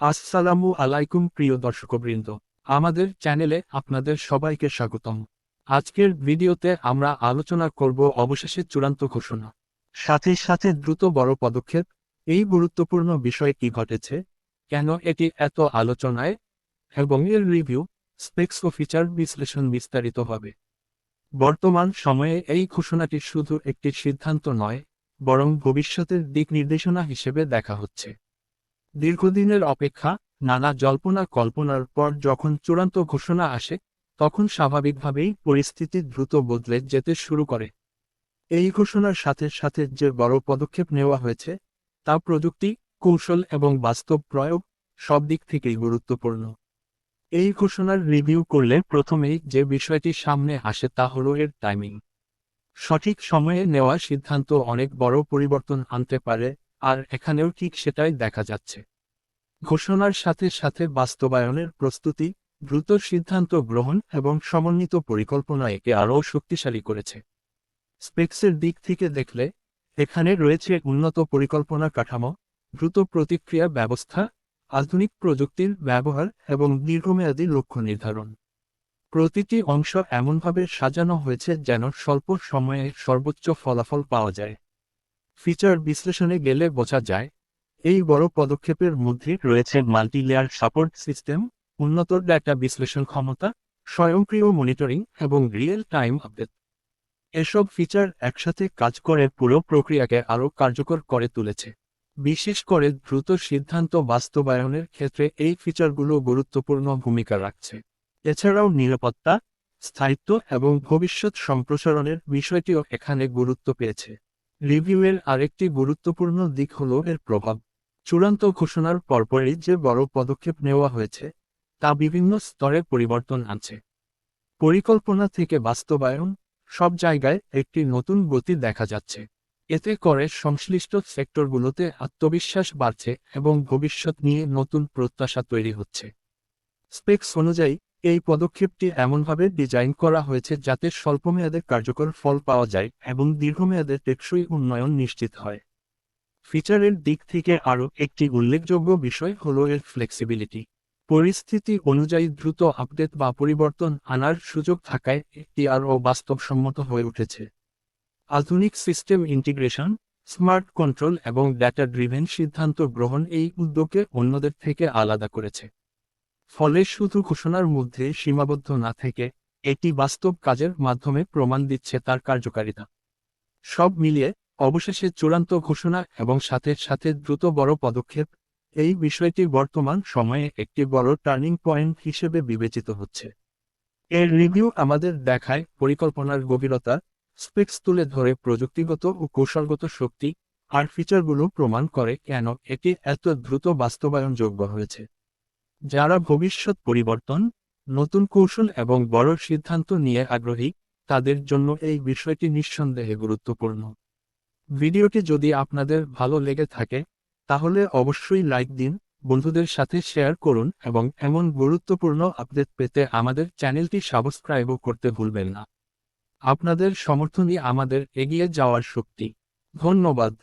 আসসালামু আলাইকুম প্রিয় দর্শকবৃন্দ। আমাদের চ্যানেলে আপনাদের সবাইকে স্বাগতম। আজকের ভিডিওতে আমরা আলোচনা করব অবশেষে চূড়ান্ত ঘোষণা। সাথে সাথে দ্রুত বড় পদক্ষেপ, এই গুরুত্বপূর্ণ বিষয়ে কি ঘটেছে, কেন এটি এত আলোচনায়, এবং এর রিভিউ, স্পেক্স ও ফিচার বিশ্লেষণ বিস্তারিত হবে। বর্তমান সময়ে এই ঘোষণাটি শুধু একটি সিদ্ধান্ত নয়, বরং ভবিষ্যতের দিক নির্দেশনা হিসেবে দেখা হচ্ছে। দীর্ঘদিনের অপেক্ষা, নানা জল্পনা কল্পনার পর যখন চূড়ান্ত ঘোষণা আসে, তখন স্বাভাবিকভাবেই পরিস্থিতি দ্রুত বদলে যেতে শুরু করে। এই ঘোষণার সাথে সাথে যে বড় পদক্ষেপ নেওয়া হয়েছে, তা প্রযুক্তি, কৌশল এবং বাস্তব প্রয়োগ, সব দিক থেকেই গুরুত্বপূর্ণ। এই ঘোষণার রিভিউ করলে প্রথমেই যে বিষয়টি সামনে আসে তা হল এর টাইমিং সঠিক সময়ে নেওয়া সিদ্ধান্ত অনেক বড় পরিবর্তন আনতে পারে আর এখানেও ঠিক সেটাই দেখা যাচ্ছে। ঘোষণার সাথে সাথে বাস্তবায়নের প্রস্তুতি, দ্রুত সিদ্ধান্ত গ্রহণ এবং সমন্বিত পরিকল্পনা একে আরও শক্তিশালী করেছে। স্পেক্সের দিক থেকে দেখলে, এখানে রয়েছে উন্নত পরিকল্পনা কাঠামো, দ্রুত প্রতিক্রিয়া ব্যবস্থা, আধুনিক প্রযুক্তির ব্যবহার এবং দীর্ঘমেয়াদী লক্ষ্য নির্ধারণ। প্রতিটি অংশ এমনভাবে সাজানো হয়েছে যেন স্বল্প সময়ে সর্বোচ্চ ফলাফল পাওয়া যায়। ফিচার বিশ্লেষণে গেলে বোঝা যায়, এই বড় পদক্ষেপের মধ্যে রয়েছে মাল্টিলেয়ার সাপোর্ট সিস্টেম, উন্নত ডেটা বিশ্লেষণ ক্ষমতা, স্বয়ংক্রিয় মনিটরিং এবং রিয়েল টাইম আপডেট। এসব ফিচার একসাথে কাজ করে পুরো প্রক্রিয়াকে আরও কার্যকর করে তুলেছে। বিশেষ করে দ্রুত সিদ্ধান্ত বাস্তবায়নের ক্ষেত্রে এই ফিচারগুলো গুরুত্বপূর্ণ ভূমিকা রাখছে। এছাড়াও নিরাপত্তা, স্থায়িত্ব এবং ভবিষ্যৎ সম্প্রসারণের বিষয়টিও এখানে গুরুত্ব পেয়েছে। রিভিউয়ের আরেকটি গুরুত্বপূর্ণ দিক হল এর প্রভাব। চূড়ান্ত ঘোষণার পরপরই যে বড় পদক্ষেপ নেওয়া হয়েছে, তা বিভিন্ন স্তরে পরিবর্তন আনছে। পরিকল্পনা থেকে বাস্তবায়ন, সব জায়গায় একটি নতুন গতি দেখা যাচ্ছে। এতে করে সংশ্লিষ্ট সেক্টরগুলোতে আত্মবিশ্বাস বাড়ছে এবং ভবিষ্যৎ নিয়ে নতুন প্রত্যাশা তৈরি হচ্ছে। স্পেক্স অনুযায়ী এই পদক্ষেপটি এমনভাবে ডিজাইন করা হয়েছে যাতে স্বল্পমেয়াদে কার্যকর ফল পাওয়া যায় এবং দীর্ঘমেয়াদে টেকসই উন্নয়ন নিশ্চিত হয়। ফিচারের দিক থেকে আরও একটি উল্লেখযোগ্য বিষয় হল এর ফ্লেক্সিবিলিটি পরিস্থিতি অনুযায়ী দ্রুত আপডেট বা পরিবর্তন আনার সুযোগ থাকায় এটি আরও বাস্তবসম্মত হয়ে উঠেছে। আধুনিক সিস্টেম ইন্টিগ্রেশন, স্মার্ট কন্ট্রোল এবং ডেটা ড্রিভেন সিদ্ধান্ত গ্রহণ এই উদ্যোগকে অন্যদের থেকে আলাদা করেছে। ফলে শুধু ঘোষণার মধ্যে সীমাবদ্ধ না থেকে এটি বাস্তব কাজের মাধ্যমে প্রমাণ দিচ্ছে তার কার্যকারিতা। সব মিলিয়ে অবশেষে চূড়ান্ত ঘোষণা এবং সাথে সাথে দ্রুত বড় পদক্ষেপ এই বিষয়টি বর্তমান সময়ে একটি বড় টার্নিং পয়েন্ট হিসেবে বিবেচিত হচ্ছে। এর রিভিউ আমাদের দেখায় পরিকল্পনার গভীরতা, স্পেক্স তুলে ধরে প্রযুক্তিগত ও কৌশলগত শক্তি আর ফিচারগুলো প্রমাণ করে কেন এটি এত দ্রুত বাস্তবায়নযোগ্য হয়েছে। যারা ভবিষ্যৎ পরিবর্তন, নতুন কৌশল এবং বড় সিদ্ধান্ত নিয়ে আগ্রহী, তাদের জন্য এই বিষয়টি নিঃসন্দেহে গুরুত্বপূর্ণ। ভিডিওটি যদি আপনাদের ভালো লেগে থাকে, তাহলে অবশ্যই লাইক দিন, বন্ধুদের সাথে শেয়ার করুন এবং এমন গুরুত্বপূর্ণ আপডেট পেতে আমাদের চ্যানেলটি সাবস্ক্রাইবও করতে ভুলবেন না। আপনাদের সমর্থনই আমাদের এগিয়ে যাওয়ার শক্তি। ধন্যবাদ।